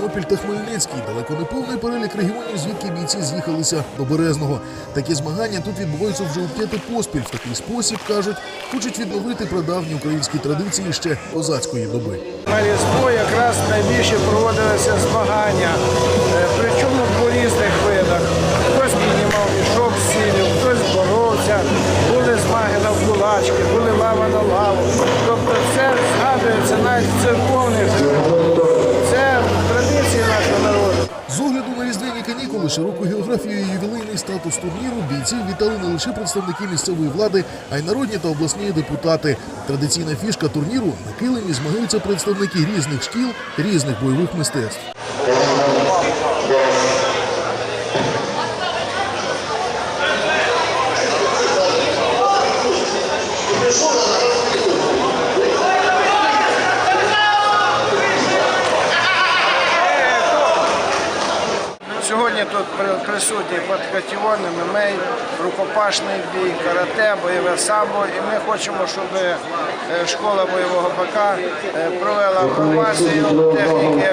Тернопіль та Хмельницький. Далеко не повний перелік регіонів, звідки бійці з'їхалися до Березного. Такі змагання тут відбуваються вже п'яти поспіль. В такий спосіб кажуть, хочуть відновити прадавні українські традиції ще козацької доби. На Різдво якраз найбільше проводилися змагання, е, причому по різних видах. Хтось піднімав мішок з сіллю, хтось боровся, були змаги на кулачки, були лава на лаву. Тобто це згадується навіть в церковних. Це традиції нашого народу. З огляду на різдвяні канікули, широку географію і ювілейний статус турніру бійців вітали не лише представники місцевої влади, а й народні та обласні депутати. Традиційна фішка турніру на килимі змагаються представники різних шкіл, різних бойових мистецтв. Сьогодні тут присутні подкатіони, мемей, рукопашний бій, карате, бойове самбо. І ми хочемо, щоб е, школа бойового БК е, провела формацію техніки,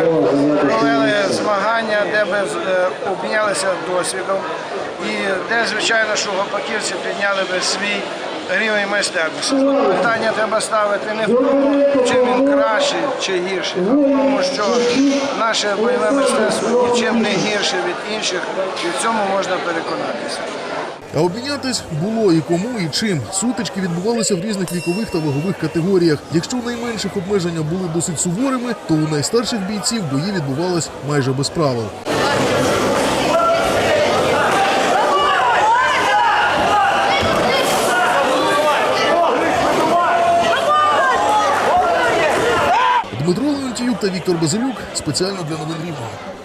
провели змагання, де би е, обмінялися досвідом. І де, звичайно, що гопаківці підняли би свій рівень майстерності. Питання треба ставити не в тому, чим він кращий чи гірший, тому, що наше бойове мистецтво нічим не гірше від інших, і в цьому можна переконатися. А обмінятись було і кому, і чим. Сутички відбувалися в різних вікових та вагових категоріях. Якщо у найменших обмеження були досить суворими, то у найстарших бійців бої відбувались майже без правил. Дмитро Леонтіюк та Віктор Базилюк спеціально для новин Рівного.